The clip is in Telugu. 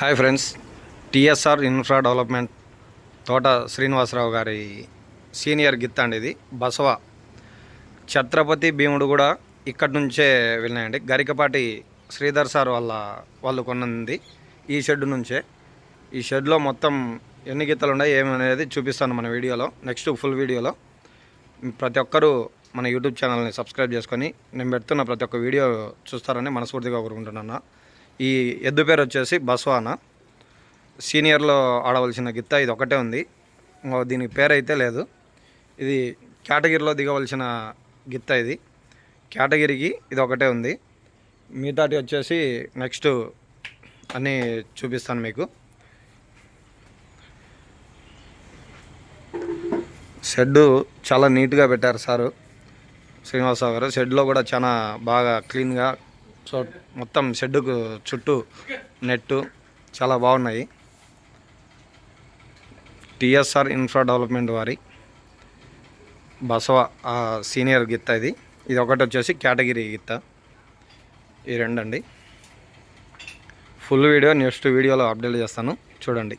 Hi friends TSR infra development Thota Srinivasarao గారి సీనియర్ గిత్ అండి ఇది బసవ. ఛత్రపతి భీముడు కూడా ఇక్కడి నుంచే వెళ్ళినాయండి. గరికపాటి శ్రీధర్ సార్ వాళ్ళ వాళ్ళు కొన్నది ఈ షెడ్ నుంచే. ఈ షెడ్లో మొత్తం ఎన్ని గిత్తలు ఉన్నాయి ఏమనేది చూపిస్తాను మన వీడియోలో నెక్స్ట్ ఫుల్ వీడియోలో. ప్రతి ఒక్కరూ మన యూట్యూబ్ ఛానల్ని సబ్స్క్రైబ్ చేసుకొని నేను పెడుతున్న ప్రతి ఒక్క వీడియో చూస్తారని మనస్ఫూర్తిగా కోరుకుంటున్నాను. ఈ ఎద్దు పేరు వచ్చేసి బస్వాన. సీనియర్లో ఆడవలసిన గిత్త ఇది ఒకటే ఉంది. దీనికి పేరు అయితే లేదు. ఇది కేటగిరీలో దిగవలసిన గిత్త ఇది. కేటగిరీకి ఇది ఒకటే ఉంది. మిగతాటి వచ్చేసి నెక్స్ట్ అన్నీ చూపిస్తాను మీకు. షెడ్ చాలా నీట్గా పెట్టారు సారు. శ్రీనివాసరావు గారు. షెడ్లో కూడా చాలా బాగా క్లీన్గా సో మొత్తం షెడ్డుకు చుట్టూ నెట్టు చాలా బాగున్నాయి. టిఎస్ఆర్ ఇన్ఫ్రా డెవలప్మెంట్ వారి బసవ ఆ సీనియర్ గిత్త ఇది. ఇది ఒకటి వచ్చేసి కేటగిరీ గిత్త. ఈ రెండండి. ఫుల్ వీడియో నెక్స్ట్ వీడియోలో అప్డేట్ చేస్తాను. చూడండి.